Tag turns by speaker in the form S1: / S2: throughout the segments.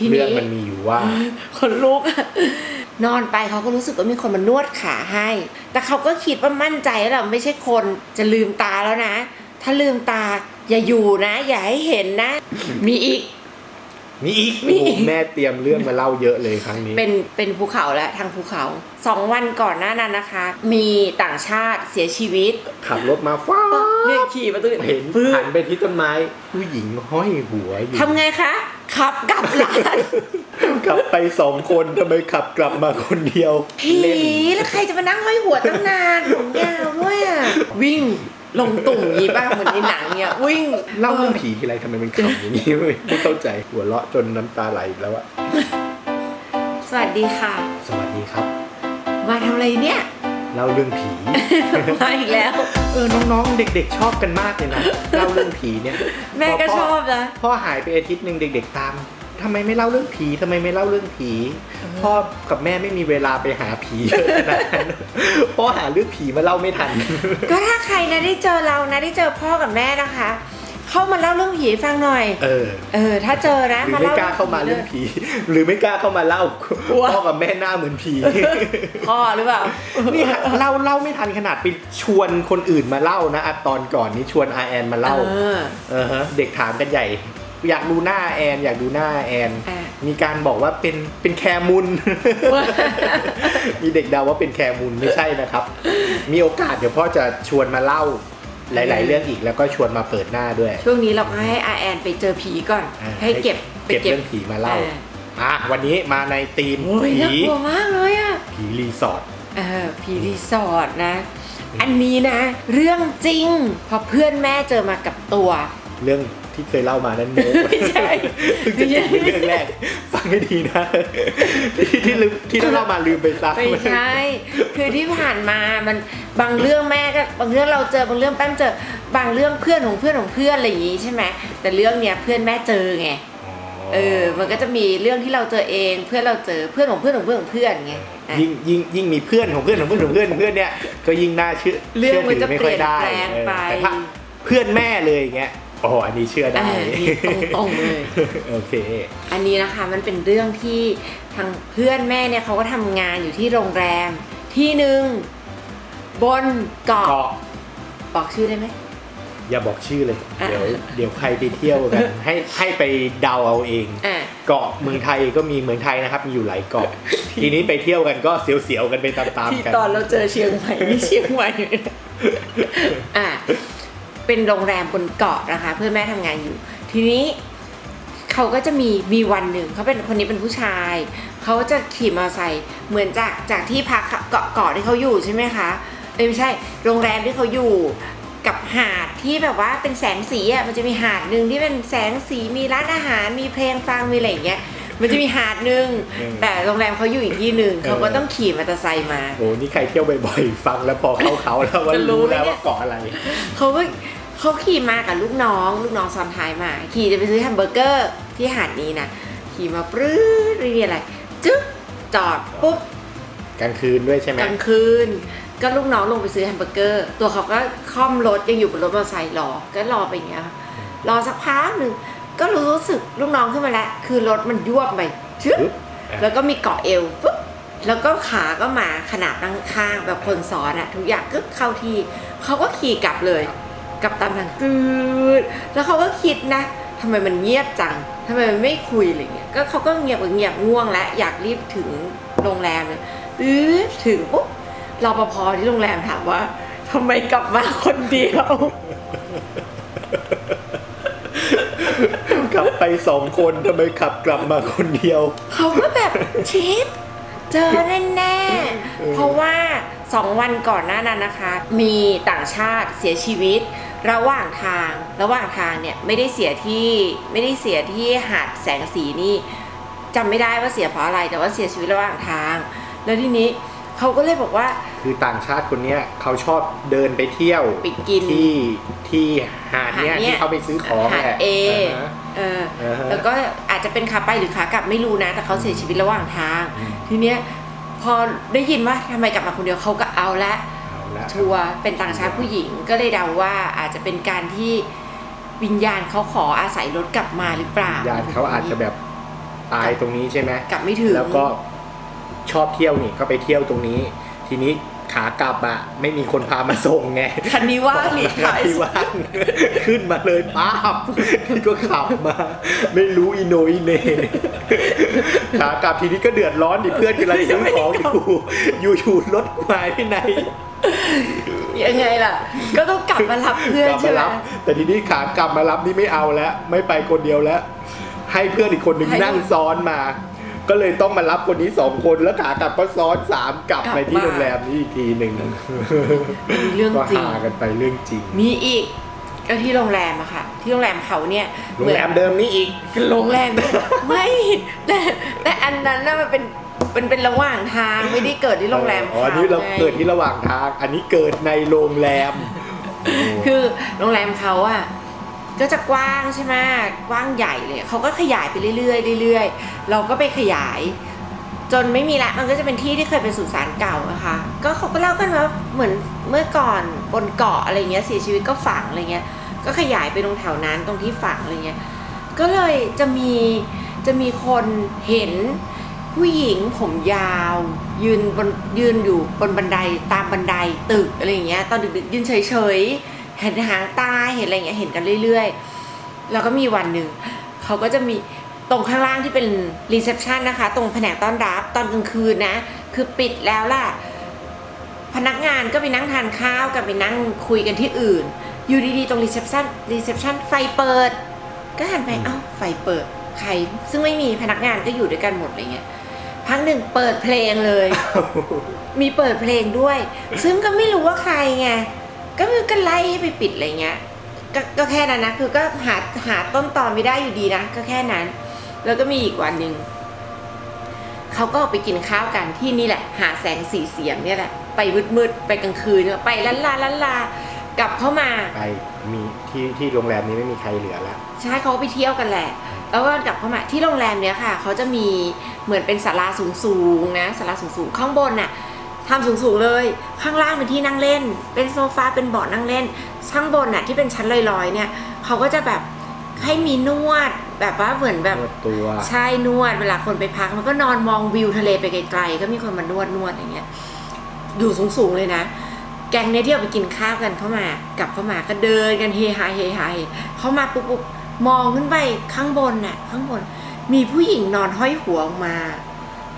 S1: ทีนี้
S2: เรื่องมันมีอยู่ว่า
S1: คนลุกอะนอนไปเขาก็รู้สึกว่ามีคนมานวดขาให้ แต่เขาก็คิดว่ามั่นใจแล้วล่ะไม่ใช่คนจะลืมตาแล้วนะ ถ้าลืมตาอย่าอยู่นะ อย่าให้เห็นนะ มีอีก
S2: มีอีก
S1: มี
S2: โอ้
S1: อีก
S2: โหแม่เตรียมเรื่องมาเล่าเยอะเลยครั้งนี้
S1: เป็นเป็นภูเขาแล้วทางภูเขาสองวันก่อนหน้านั้นนะคะ มีต่างชาติเสียชีวิต
S2: ขับรถมาฟ้า
S1: เนี่ยขี่มาตัว
S2: เห็น
S1: ฟื้น
S2: หันไปที่ต้นไม้ ผู้หญิงห้อยหัวอยู่
S1: ทำไงคะขับกลับหลาน
S2: ขับไปสองคนทำไมขับกลับมาคนเดียว
S1: ผี
S2: เล่น
S1: แล้วใครจะมานั่งห้อยหัวตั้งนานผมยาวด้วยอะวิ่ง ลงตุ่มอย่างงี้ป่ะเหมือนในหนังเนี่ยวิ่ง
S2: เล่าเรื่องผีทีไรทำไมมันขำอย่างนี้ไม่ไม่เข้าใจหัวเราะจนน้ำตาไหลอีกแล้วอะ
S1: สวัสดีค่ะ
S2: สวัสดีครับ
S1: มาทำอะไรเนี่ย
S2: เล่าเรื่องผี
S1: มาอีกแล้ว
S2: เออน้องๆ เด็ก ๆ ชอบกันมากเลยนะเล่าเรื่องผีเนี่ย
S1: แม่ก็
S2: พพ่
S1: ชอบนะ
S2: พ่อหายไปอาทิตย์หนึ่งเด็ก ๆ ตาม ทำไมไม่เล่าเรื่องผีทำไมไม่เล่าเรื่องผีพ่อกับแม่ไม่มีเวลาไปหาผีเยอะขนาดนั้นพ่อหาเรื่องผีมาเล่าไม่ทัน
S1: ก็ถ้าใครนะได้เจอเรานะได้เจอพ่อกับแม่นะคะ เข้ามาเล่าเรื่องผีให้ฟังหน่อย
S2: เออ
S1: เออ ถ้าเจอนะ
S2: หรือไม่กล้าเข้ามาเรื่องผี หรือไม่กล้าเข้ามาเล่าก
S1: ลัว
S2: พ่อกับแม่หน้าเหมือนผี
S1: พ่อหรือเปล่า
S2: นี่ฮะเล่าเล่าไม่ทันขนาดไปชวนคนอื่นมาเล่านะอะตอนก่อนนี้ชวนอาแอนมาเล่า
S1: เออ
S2: เออฮะเด็กถามกันใหญ่ อยากดูหน้าแอน อยากดูหน้าแอน
S1: อะ
S2: มีการบอกว่าเป็นเป็นแคมุน มีเด็กเดาว่าเป็นแคมุนไม่ใช่นะครับ มีโอกาสเดี๋ยวพ่อจะชวนมาเล่าหลาย ๆ เรื่องอีกแล้วก็ชวนมาเปิดหน้าด้วย
S1: ช่วงนี้เราก็ให้อาแอนไปเจอผีก่อน
S2: อ่า
S1: ให้เก็บไป
S2: เก็บเรื่องผีมาเล่า
S1: อ่
S2: อะวันนี้มาในธีม
S1: โอ้ย
S2: ผี
S1: น่ากลัวมากเลยอะ
S2: ผีรีสอร์ท
S1: เออผีรีสอร์ทนะ อันนี้นะ เรื่องจริงเพอเพื่อนแม่เจอมากับตัว
S2: เรื่อง ที่เคยเล่ามานั้นโม้
S1: ไม่ใช่
S2: เพิ่งจะจบเป็นเรื่องแรก ฟังให้ดีนะ ที่ที่ลืมที่เราเล่ามาลืมไปซะ
S1: ไม่ใช่คือที่ผ่านมามันบางเรื่องแม่ก็บางเรื่องเราเจอบางเรื่องแป้มเจอบางเรื่องเพื่อนของเพื่อนของเพื่อนอะไรอย่างงี้ใช่ไหมแต่เรื่องเนี้ยเพื่อนแม่เจอไงเออ มันก็จะมีเรื่องที่เราเจอเองเพื่อนเราเจอเพื่อนของเพื่อนของเพื่อนของเพื่อนไงอะ
S2: ยิ่งยิ่งยิ่งมีเพื่อนของเพื่อนของเพื่อนของเพื่อนของเพื่อนเนี่ยก็ยิ่งน่าเชื่อ
S1: เรื่องมันจะ
S2: ชื่ถืไม่ค่อยได้
S1: เปลี่ยนแปลงไป
S2: เออแต่ถ้าเพื่อนแม่เลยอย่างเงี้ย โอ้อันนี้เชื่อได้
S1: อ่านี่ตรงๆเลย
S2: โอเค
S1: อันนี้นะคะมันเป็นเรื่องที่ทางเพื่อนแม่เนี่ยเขาก็ทำงานอยู่ที่โรงแรมที่หนึ่งบนเกาะ
S2: เกาะ
S1: บอกชื่อได้ไหม
S2: อย่าบอกชื่อเลย
S1: อะ
S2: เดี๋ยวเดี๋ยวใครไปเที่ยวกันให้ให้ไปเดาเอาเอง
S1: อ่า
S2: เกาะเมืองไทยก็มีเมืองไทยนะครับ มีอยู่หลายเกาะ ทีนี้ไปเที่ยวกันก็เสียวๆกันไปตาม
S1: ที่
S2: ๆกัน
S1: ตอนเราเจอเชียงใหม่นี่เชียงใหม่อ่า เป็นโรงแรมบนเกาะนะคะ เพื่อนแม่ทำงานอยู่ ทีนี้เขาก็จะมีมีวันหนึ่งเขาเป็นคนนี้เป็นผู้ชาย เขาจะขี่มอเตอร์ไซค์เหมือนจากจากที่พักเกาะเกาะที่เขาอยู่ใช่ไหมคะเอ้ยไม่ใช่โรงแรมที่เขาอยู่กับหาดที่แบบว่าเป็นแสงสีอะมันจะมีหาดหนึ่งที่เป็นแสงสีมีร้านอาหารมีเพลงฟังมีอะไรอย่างเงี้ยมันจะมีหาดหนึ่ง
S2: อืม
S1: แต่โรงแรมเขาอยู่อีกที่หนึ่ง
S2: เออ
S1: เขาก็ต้องขี่มอเตอร์ไซค์มา
S2: โอ้นี่ใครเที่ยวบ่อยๆฟังแล้วพอเข้าเขาแล้วว่า
S1: จะรู้
S2: รู้
S1: ไหม
S2: แล้ว
S1: เนี่ย
S2: ว่าเกาะอะไร
S1: เขาก็ เขาขี่มากับลูกน้อง ลูกน้องซ้อนท้ายมา ขี่จะไปซื้อแฮมเบอร์เกอร์ที่หาดนี้นะ ขี่มาปรื้ดไม่มีอะไร จึ๊บจอดปุ๊บ
S2: กลางคืนด้วยใช่ไหม
S1: กลางคืน ก็ลูกน้องลงไปซื้อแฮมเบอร์เกอร์ ตัวเขาก็ค่อมรถยังอยู่บนรถมอเตอร์ไซค์รอ ก็รอไปอย่างเงี้ยค่ะรอสักพักหนึ่งก็รู้สึกลูกน้องขึ้นมาแล้ว คือรถมันยวบไปชึบ
S2: ปึ๊บ
S1: แล้วก็มีเกาะเอวปุ๊บแล้วก็ขาก็มาขนาดนั่งข้างแบบคนซ้อนอะทุกอย่างก็เข้าที่เขาก็ขี่กลับเลย กลับตามทางตืดแล้วเขาก็คิดนะทำไมมันเงียบจังทำไมมันไม่คุยอะไรเงี้ยก็เขาก็เงียบเงียบง่วงแล้วอยากรีบถึงโรงแรมเลยตืดถึงปุ๊บรปภที่โรงแรมถามว่าทำไมกลับมาคนเดียว
S2: ขับไปสองคนทำไมขับกลับมาคนเดียว
S1: เขาก็แบบชิปเจอแน่ๆเพราะว่าสองวันก่อนหน้านั้นนะคะ มีต่างชาติเสียชีวิต ระหว่างทางระหว่างทางเนี่ยไม่ได้เสียที่ไม่ได้เสียที่หาดแสงสีนี่จำไม่ได้ว่าเสียเพราะอะไรแต่ว่าเสียชีวิตระหว่างทาง แล้วทีนี้เขาก็เลยบอกว่า
S2: คือต่างชาติคนเนี้ยเขาชอบเดินไปเที่ยว
S1: ไปกิน
S2: ที่ที่หาดเนี้ย
S1: หาดเนี่ย
S2: ที่เขาไปซื้อของ
S1: หาด
S2: แหละ
S1: เอ
S2: อ่าฮะ
S1: เออ
S2: อ่าฮะ
S1: แล้วก็อาจจะเป็นขาไปหรือขากลับไม่รู้นะ แต่เขาเสียชีวิตระหว่างทาง
S2: อืม
S1: ทีเนี้ยพอได้ยินว่าทำไมกลับมาคนเดียวเขาก็เอาละ
S2: เอาละ
S1: ชัวร์เป็นต่างชาติผู้หญิงก็เลยเดาว่าอาจจะเป็นการที่วิญญาณเขาขออาศัยรถกลับมาหรือเปล่า
S2: ญาติเขาอาจจะแบบตายตรงนี้ใช่ไหม
S1: กลับไม่ถึง
S2: แล้วก็ชอบเที่ยวนี่ก็ไปเที่ยวตรงนี้ ทีนี้ขากลับอะไม่มีคนพามาส่งไง
S1: คันนี้ว่างนี่
S2: ขา
S1: ขาย
S2: ที่ว่างขึ้นมาเลยป้าบนี่ก็ขับมา ไม่รู้อีโนอีเหนขากลับทีนี้ก็เดือดร้อนดิเพื่อนกำลังซื้อของอยู่อยู่ๆรถกูหายไปไหน
S1: ยังไงล่ะ ก็ต้องกลับมารับเพื่อน
S2: กลับ
S1: ใช่
S2: มา
S1: ไหม
S2: รับ แต่ทีนี้ขากลับมารับนี่ไม่เอาแล้วไม่ไปคนเดียวแล้ว ให้เพื่อนอีกคนหนึ่ง
S1: ให้
S2: นั่งซ้อนมา ก็เลยต้องมารับคนนี้สองคนแล้วขากลับก็ซ้อนสามกลับ
S1: กลับ
S2: ไปที่
S1: มา
S2: โรงแรมนี้อีกทีหนึ่ง
S1: มีเรื่อง
S2: ก็
S1: จริง
S2: หากันไปเรื่องจริง
S1: มีอีกก็ที่โรงแรมอะค่ะ ที่โรงแรมเขาเนี่ย
S2: โรงแรมเดิมนี้อีก
S1: โรงแรม ไม่แต่แต่อันนั้นน่ะมันเป็น เป็นเป็นระหว่างทางไม่ได้เกิดที่โรงแรม
S2: อ๋อ
S1: เขา
S2: อันนี้เรา
S1: ไง
S2: เกิดที่ระหว่างทาง อันนี้เกิดในโรงแรม
S1: คือโรงแรมเขาอะก็จะกว้างใช่ไหมกว้างใหญ่เลยเขาก็ขยายไปเรื่อยๆเรื่อยๆเราก็ไปขยาย จนไม่มีละมันก็จะเป็นที่ที่เคยเป็นสุสานเก่านะคะก็เขาก็เล่ากันว่าเหมือนเมื่อก่อนบนเกาะอะไรเงี้ยเสียชีวิตก็ฝังอะไรเงี้ย ก็ขยายไปตรงแถวนั้นตรงที่ฝังอะไรเงี้ยก็เลยจะมีจะมีคนเห็น ผู้หญิงผมยาว ยืนบนยืนอยู่บนบันไดตามบันไดตึกอะไรอย่างเงี้ยตอนดึกๆยืนเฉยๆเห็นหางตาเห็นอะไรอย่างเงี้ยเห็นกันเรื่อยๆ แล้วก็มีวันหนึ่งเขาก็จะมีตรงข้างล่างที่เป็นรีเซพชันนะคะ ตรงแผนกต้อนรับตอนกลางคืนนะ คือปิดแล้วล่ะ พนักงานก็ไปนั่งทานข้าวกันไปนั่งคุยกันที่อื่น อยู่ดีๆ ตรงรีเซพชันรีเซพชันไฟเปิด ก็หันไปเอ้าไฟเปิดใคร ซึ่งไม่มีพนักงานก็อยู่ด้วยกันหมดอะไรเงี้ย พักหนึ่งเปิดเพลงเลย มีเปิดเพลงด้วย ซึ่งก็ไม่รู้ว่าใครไงก็คือก็ไล่ให้ไปปิดอะไรเงี้ยก็ก็แค่นั้นนะคือก็หาหาต้นตอไม่ได้อยู่ดีนะก็แค่นั้น แล้วก็มีอีกวันหนึ่งเขาก็ออกไปกินข้าวกันที่นี่แหละ หาแสงสีเสียงเนี่ยแหละไปมืดๆไปกลางคืนไปลันลาลันลา กลับเข้ามา
S2: ไปมีที่ที่โรงแรมนี้ไม่มีใครเหลือแล้ว
S1: ใช่เขาก็ไปเที่ยวกันแหละ แล้วก็กลับเข้ามาที่โรงแรมเนี้ยค่ะเขาจะมีเหมือนเป็นศาลาสูงๆนะศาลาสูงๆข้างบนน่ะทำสูงๆเลย ข้างล่างเป็นที่นั่งเล่น เป็นโซฟาเป็นเบาะนั่งเล่นข้างบนน่ะที่เป็นชั้นลอยๆเนี่ยเขาก็จะแบบให้มีนวดแบบว่าเหมือนแบบ
S2: นวดตัว
S1: ใช่นวดเวลาคนไปพักมันก็นอนมองวิวทะเลไปไกลๆก็มีคนมานวดนวดอย่างเงี้ยอยู่สูงๆเลยนะ แกงเนี่ยที่เอาไปกินข้าวกันเข้ามา กลับเข้ามาก็เดินกันเฮฮาเฮฮาเฮเข้ามาปุ๊บปุ๊บมองขึ้นไปข้างบนน่ะ ข้างบน มีผู้หญิงนอนห้อยหัวออกมา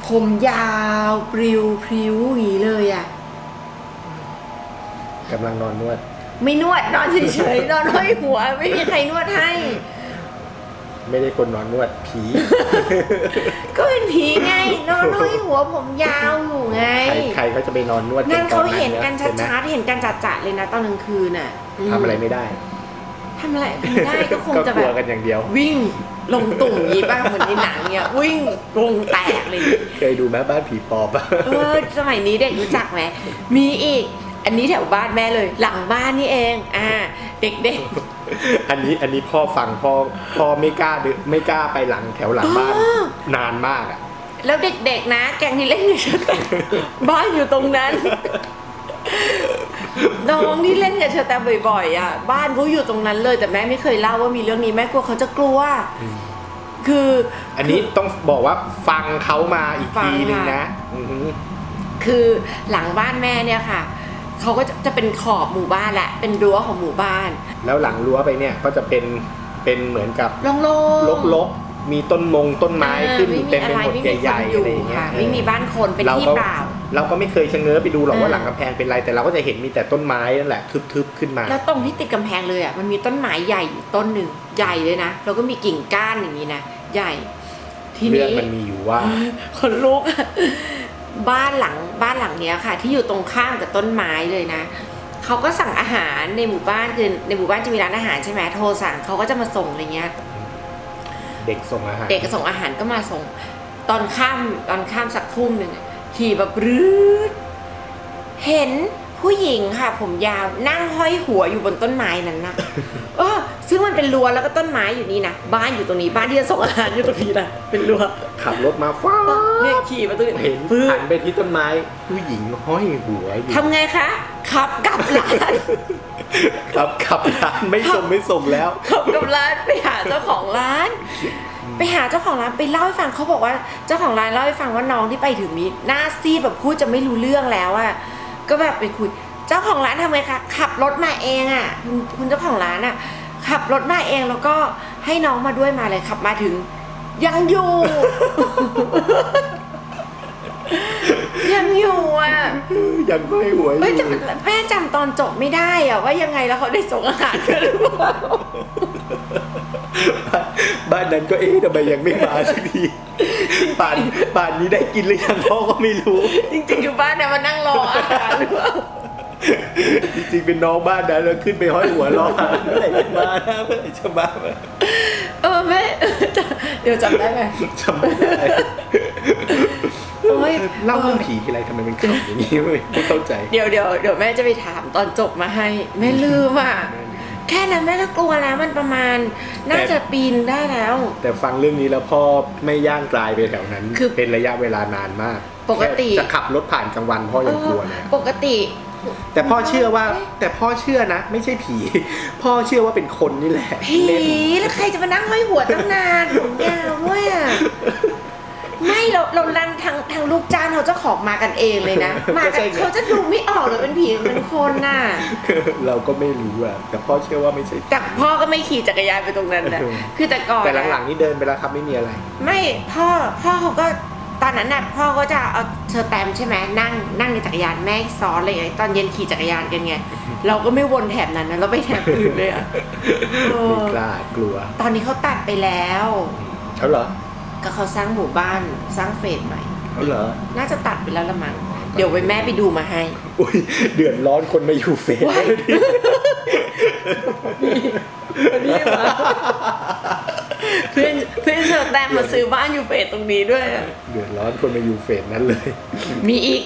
S1: ผมยาวปลิวพริ้วอย่างนี้เลยอะ
S2: กำลังนอนนวด
S1: ไม่นวดนอนเฉยๆนอนห้อยหัว ไม่มีใครนวดให้
S2: ไม่ได้คนนอนนวดผี
S1: ก็เป็นผีไงนอนห้อยหัวผมยาวอยู่ไง
S2: ใครใครเขาจะไปนอนนวด
S1: นั่น
S2: ตอ
S1: เขาเห็นกัน
S2: เห็ไหม
S1: ชัดๆเห็นกันจัดๆเลยนะตอนกลางคืนน่ะม
S2: ทำอะไรไม่ได้
S1: ทำอะไรไม่ได้ก็คงจะ
S2: ก
S1: แบ
S2: ลัว
S1: บ
S2: กันอย่างเดียว
S1: วิ่งลงตุ่มอย่างนี้บ้างเหมือนในหนังเนี่ยวิ่งวงแตกเลย
S2: เคยดูไหมบ้านผีปอบอะ
S1: เออสมัยนี้เด็กรู้จักไหมมีอีกอันนี้แถวบ้านแม่เลย หลังบ้านนี่เอง อ่า เด็ก
S2: อันนี้อันนี้พ่อฟังพ่อพ่อไม่กล้าเดินไม่กล้าไปหลังแถวหลังบ้าน
S1: อ๋อ
S2: นานมากอะ
S1: ๆแล้วเด็กๆนะ แกงที่เล่นกับฉันแต่บ้านอยู่ตรงนั้น น้องที่เล่นกับเชอแตมบ่อยๆอะ บ้านเขาอยู่ตรงนั้นเลย แต่แม่ไม่เคยเล่าว่ามีเรื่องนี้แม่กลัวเขาจะกลัว คือ
S2: อันนี้ต้องบอกว่าฟังเขามาอีก
S1: ฟัง
S2: ทีนึง
S1: ค่ะ
S2: นะอือหือ
S1: คือหลังบ้านแม่เนี่ยค่ะ เขาก็จะจะเป็นขอบหมู่บ้านแหละ เป็นรั้วของหมู่บ้าน
S2: แล้วหลังรั้วไปเนี่ยก็จะเป็นเป็นเหมือนกับ
S1: โล่งๆ
S2: ลกๆ มีต้นมงต้นไม้ขึ้นอยู่เต็มไปหมดใหญ่ๆอะไรอย่างเงี้ย
S1: ค่ะไม่มีบ้านคนเป็น
S2: เรา
S1: ที่
S2: ก็
S1: เปล่า
S2: เราก็ไม่เคยชะเง้อไปดูหรอก
S1: เออ
S2: ว่าหลังกำแพงเป็นไรแต่เราก็จะเห็นมีแต่ต้นไม้นั่นแหละทึบๆขึ้นมา
S1: แล้วตรงที่ติดกำแพงเลยอะมันมีต้นไม้ใหญ่อยู่ต้นหนึ่งใหญ่เลยนะแล้วก็มีกิ่งก้านอย่างนี้นะใหญ่ ที
S2: เรื่อง
S1: นี้
S2: มันมีอยู่ว่า
S1: คนลุกอะ บ้านหลังบ้านหลังเนี้ยค่ะ ที่อยู่ตรงข้ามกับต้นไม้เลยนะเขาก็สั่งอาหารในหมู่บ้านคือในหมู่บ้านจะมีร้านอาหารใช่ไหมโทรสั่งเขาก็จะมาส่งอะไรเงี้ย
S2: เด็กส่งอาหาร
S1: เด็กส่งอาหารก็มาส่ง ตอนข้ามตอนข้ามสักทุ่มหนึ่งอะขี่แบบรืดเห็นผู้หญิงค่ะ ผมยาวนั่งห้อยหัวอยู่บนต้นไม้นั้นนะเออ ซึ่งมันเป็นรั้วแล้วก็ต้นไม้อยู่นี่นะบ้านอยู่ตรงนี้บ้านที่จะส่งอาหารอยู่ตรงนี้นะเป็นรั้ว
S2: ขับรถมาฟ้า
S1: เนี่ยขี่มาตรงนี้
S2: เห็น
S1: ฟื้
S2: หันไปที่ต้นไม้ผู้หญิงห้อยหัวอยู่
S1: ทำไงคะขับกลับร้าน
S2: ครับขับร้านไม่ส่งไม่ส่งแล้ว
S1: ขับกลับร้านไปหาเจ้าของร้าน
S2: ม
S1: ไปหาเจ้าของร้านไปเล่าให้ฟังเขาบอกว่าเจ้าของร้านเล่าให้ฟังว่าน้องที่ไปถึงนี้หน้าซีดแบบพูดจะไม่รู้เรื่องแล้วอะก็แบบไปคุย เจ้าของร้านทำไงคะขับรถมาเองอะคุณคุณเจ้าของร้านอะ ขับรถมาเองแล้วก็ให้น้องมาด้วยมาเลยขับมาถึง ยังอยู่ ยังอยู่อะ
S2: ยังไม่หวยอ
S1: เฮ้ย
S2: ยู่
S1: แต่แม่จำตอนจบไม่ได้อะว่ายังไงแล้วเขาได้ส่งอาหารกันหรือเปล่า
S2: บ้านนั้นก็เอ๊ะทำไมยังไม่มาสักทีป่านป่านนี้ได้กินหรือยังพ่อก็ไม่รู้
S1: จริงๆคือบ้านเนี่ยมานั่งรออาหารหรือเปล่า
S2: จริงๆเป็นน้องบ้านนั้นแล้วขึ้นไปห้อยหัวรอหาเมื่อไหร่จะมานะเมื่อไหร่จะมา
S1: เออแม่เดี๋ยวจำได้ไหม
S2: จำไม่ได้
S1: โอ้ย
S2: เล่าเรื่องผีทีไรทำไมเป็นขำอย่างนี้ไม่ไม่เข้าใจ
S1: เดี๋ยวเดี๋ยวเดี๋ยวแม่จะไปถามตอนจบมาให้แม่ลืมอะแค่นั้นแม่ก็กลัวแล้วมันประมาณ น่าจะปีนได้แล้ว
S2: แต่ฟังเรื่องนี้แล้วพ่อไม่ย่างกลายไปแถวนั้น
S1: คือ
S2: เป็นระยะเวลานานมาก
S1: ปกติ
S2: แค่จะขับรถผ่านกลางวันพ่อยังกลัวเลยอะ
S1: ปกติ
S2: แต่พ่อเชื่อว่าแต่พ่อเชื่อนะ ไม่ใช่ผี พ่อเชื่อว่าเป็นคนนี่แหละ
S1: ผี
S2: เล่น
S1: แล้วใครจะมานั่งห้อยหัวตั้งนานผมยาวด้วยอะไม่เราเราลันทางทางลูกจ้างเขาเจ้าของมากันเองเลยนะ มากันเขาจะดูไม่ออกเลยเป็นผีหรือเป็นคนน่ะ
S2: เราก็ไม่รู้อะแต่พ่อเชื่อว่าไม่ใช่
S1: แต่พ่อก็ไม่ขี่จักรยานไปตรงนั้นนะ
S2: เออ
S1: คือแต่ก่อน
S2: แต่หลังๆนี่เดินไปแล้วครับไม่มีอะไร
S1: ๆไม่พ่อพ่อเขาก็ ตอนนั้นน่ะพ่อก็จะเอาเชอร์แตมใช่ไหมนั่งนั่งในจักรยานแม่ซ้อนเลยตอนเย็นขี่จักรยานกันไงเราก็ไม่วนแถบนั้นนะเราไปแถบอื่นเลยอะเอ
S2: ไม่
S1: อก
S2: ล้ากลัว
S1: ตอนนี้เขาตัดไปแล้ว
S2: เขาเหรอ
S1: ก็เขาสร้างหมู่บ้านสร้างเฟสใหม่
S2: เขาเหรอ
S1: น่าจะตัดไปแล้วละมั้งเดี๋ยวไว้แม่ไปดูมาให้
S2: อุ้ยเดือดร้อนคนมาอยู่เฟส
S1: ว้ายนี่มา เพื่อนเพื่อนเชอร์แตมมาซื้อบ้านอยู่เฟสตรงนี้ด้วยอะ
S2: เดือดร้อนคนมาอยู่เฟสนั้นเลย
S1: มีอีก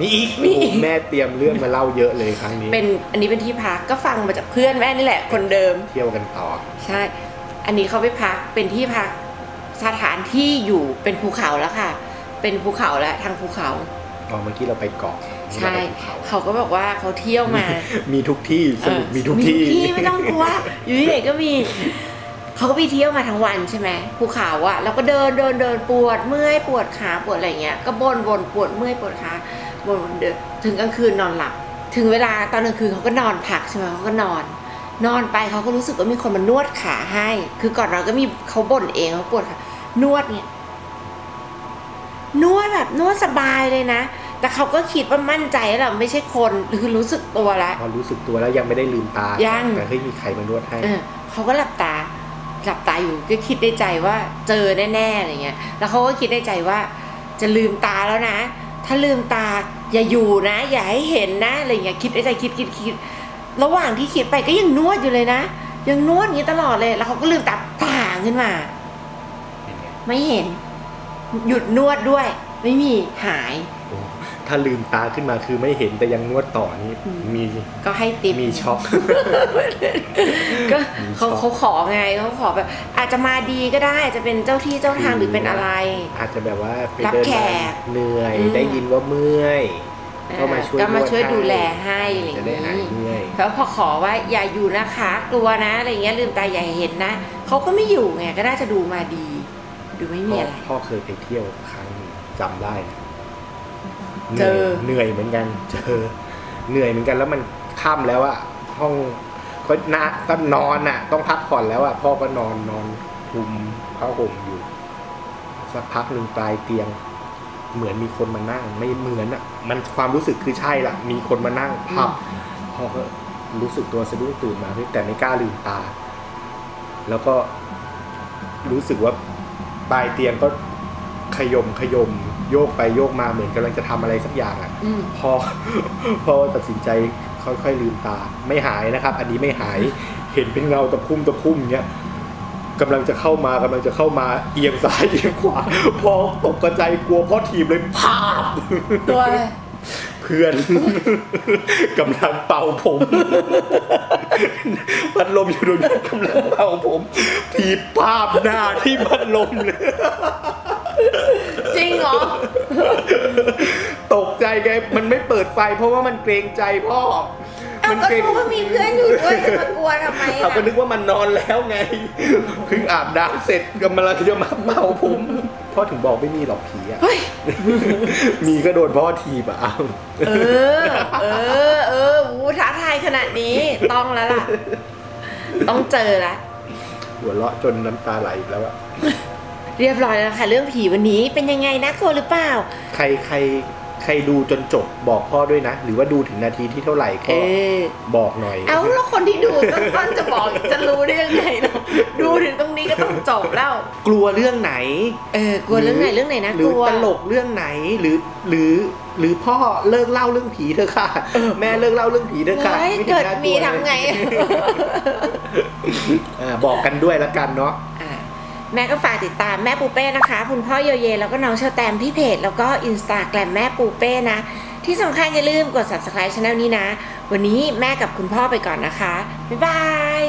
S2: มีอีก
S1: มีอีก
S2: โอ้แม่เตรียมเรื่องมาเล่าเยอะเลยครั้งนี้
S1: เป็นอันนี้เป็นที่พักก็ฟังมาจากเพื่อนแม่นี่แหละ คนเดิม
S2: เที่ยวกันต่อ
S1: ใช่ อันนี้เขาไปพักเป็นที่พักสถานที่อยู่เป็นภูเขาแล้วค่ะ เป็นภูเขาแล้วทางภูเขา
S2: อ๋อเมื่อกี้เราไปเกาะ
S1: ใช่
S2: เราไปภูเขา
S1: เขาก็บอกว่าเขาเที่ยวมา
S2: มีทุกที่สรุป
S1: เออ
S2: มีทุกที่
S1: ไม่ต้องกลัว อยู่ที่ไหนก็มี เขาก็ไปเที่ยวมาทั้งวันใช่ไหมภูเขาอะแล้วก็เดินเดินเดินปวดเมื่อยปวดขาปวดอะไรเงี้ยก็บ่นบ่นปวดเมื่อยปวดขาบ่นเดินถึงกลางคืนนอนหลับ ถึงเวลาตอนกลางคืนเขาก็นอนพักใช่ไหมเขาก็นอน นอนไปเขาก็รู้สึกว่ามีคนมานวดขาให้ คือก่อนนอนก็มีเขาบ่นเองเขาปวดขานวดเนี่ยนวดแบบนวดสบายเลยนะ แต่เขาก็คิดว่ามั่นใจแล้วไม่ใช่คนคือรู้สึกตัวแล้ว
S2: พอรู้สึกตัวแล้วยังไม่ได้ลืมตา
S1: ยั
S2: ยัง
S1: ง
S2: แต่เฮ้ยมีใครมานวดให้
S1: เออเขาก็หลับตา หลับตาอยู่ก็คิดในใจว่าเจอแน่ๆอะไรเงี้ย แล้วเขาก็คิดในใจว่าจะลืมตาแล้วนะ ถ้าลืมตาอย่าอยู่นะ อย่าให้เห็นนะอะไรเงี้ยคิดในใจคิดคิดคิดระหว่างที่คิดไปก็ยังนวดอยู่เลยนะ ยังนวดอย่างนี้ตลอดเลย แล้วเขาก็ลืมตาต่างขึ้นมา ไม่เห็น หยุดนวดด้วย ไม่มีหาย
S2: ถ้าลืมตาขึ้นมาคือไม่เห็นแต่ยังนวดต่อนี่
S1: อืม
S2: มี
S1: ก็ให้ติป
S2: มีช็อก
S1: ก็เขา
S2: มีช็อก
S1: เขาขอไงเขาขอแบบ อาจจะมาดีก็ได้อาจจะเป็นเจ้าที่เจ้าทางหรือเป็นอะไร
S2: อาจจะแบบว่าไป
S1: รับ
S2: เดิน
S1: แข
S2: มากเหนื่อย
S1: อืม
S2: ได้ยินว่าเมื่อยก็มาช่วย
S1: ก็มาช่วย
S2: นวดให้
S1: ดูแลให้อะไรอย่าง
S2: จะได้หาย
S1: นี้
S2: เมื่อย
S1: แล้วพอขอว่าอย่าอยู่นะคะ กลัวนะอะไรเงี้ยลืมตาอย่าเห็นนะเขาก็ไม่อยู่ไงก็น่าจะดูมาดี ดูไม่มี
S2: พ่อ
S1: อะไร
S2: พ่อเคยไปเที่ยวครั้งหนึ่งจำได้ นะ
S1: เจอ
S2: เหนื่อยเหมือนกัน เจอเหนื่อยเหมือนกันแล้วมันค่ำแล้วอะห้องก็น่าก็นอนอะต้องพักผ่อนแล้วอะพ่อก็นอนนอนคลุมผ้าห่มอยู่ สักพักหนึ่งปลายเตียง เหมือนมีคนมานั่ง ไม่เหมือนอะมันความรู้สึกคือใช่ละมีคนมานั่งพับพ่อก็รู้สึกตัวสะดุ้งตื่นมาเฮ้ยแต่ไม่กล้าลืมตา แล้วก็รู้สึกว่าปลายเตียงก็ขยมขยม โยกไปโยกมาเหมือนกำลังจะทำอะไรสักอย่างอะ
S1: อืม
S2: พอ พอตัดสินใจค่อยๆลืมตา ไม่หายนะครับ อันนี้ไม่หายเห็นเป็นเงาตะคุ่มตะคุ่มเนี้ยกำลังจะเข้ามากำลังจะเข้ามาเอียงซ้ายเอียงขวา พอตกกระใจกลัวพ่อทีมเลยพาบ
S1: ตัวอะไร
S2: เพื่อน กำลังเป่าผม พัดลมอยู่ตรงนี้กำลังเป่าผมทีบภาพหน้าที่พัดลมเลย
S1: จริงเหรอ
S2: ตกใจไงมันไม่เปิดไฟ เพราะว่ามันเกรงใจพ่อ
S1: เอา
S2: มัน
S1: ก็
S2: เกรง
S1: รู้ว่ามีเพื่อนอยู่ด้วยจะมากลัวทำไม
S2: เขาก็
S1: ล่ะ
S2: นึกว่ามันนอนแล้วไง เพิ่งอาบน้ำเสร็จกำลังจะมาเป่าผมพ่อถึงบอกไม่มีหรอกผีอะ
S1: เฮ้ย
S2: มีก็โดนพ่อทีบอะเอา
S1: เออ เออ เออวูท้าทายขนาดนี้ ต้องแล้วล่ะ ต้องเจอละ
S2: หัวเราะจนน้ำตาไหลอีกแล้วอะ
S1: เรียบร้อยแล้วค่ะเรื่องผีวันนี้เป็นยังไงนะกลัวหรือเปล่า
S2: ใครใครใครดูจนจบบอกพ่อด้วยนะ หรือว่าดูถึงนาทีที่เท่าไหร่
S1: เอ
S2: ก็
S1: อ
S2: บอกหน่อย
S1: เอาแล้วคนที่ดูต้นๆจะบอกจะรู้ได้ยังไงเนาะดูถึงตรงนี้ก็ต้องจบแล้ว
S2: กลัวเรื่องไหน
S1: เออกลัวเรื่องไหนเรื่องไหนนะ
S2: หรื
S1: ก
S2: อ
S1: ลัว
S2: ตลกเรื่องไหนหรือหรือหรือพ่อเลิกเล่าเรื่องผีเถอะค่ะ แม่เลิกเล่าเรื่องผีเถอะค่ะ
S1: เฮ้ย
S2: ไห็น
S1: เกิด
S2: น่ากลัว
S1: มีทำไง
S2: อ่าบอกกันด้วยละกันเนาะ
S1: อะ แม่ก็ฝากติดตามแม่ปูเป้นะคะ คุณพ่อโยเย แล้วก็น้องเชอแตมที่เพจ แล้วก็อินสตาแกรมแม่ปูเป้นะ ที่สำคัญอย่าลืมกด subscribe ช anel นี้นะ วันนี้แม่กับคุณพ่อไปก่อนนะคะ บ๊ายบาย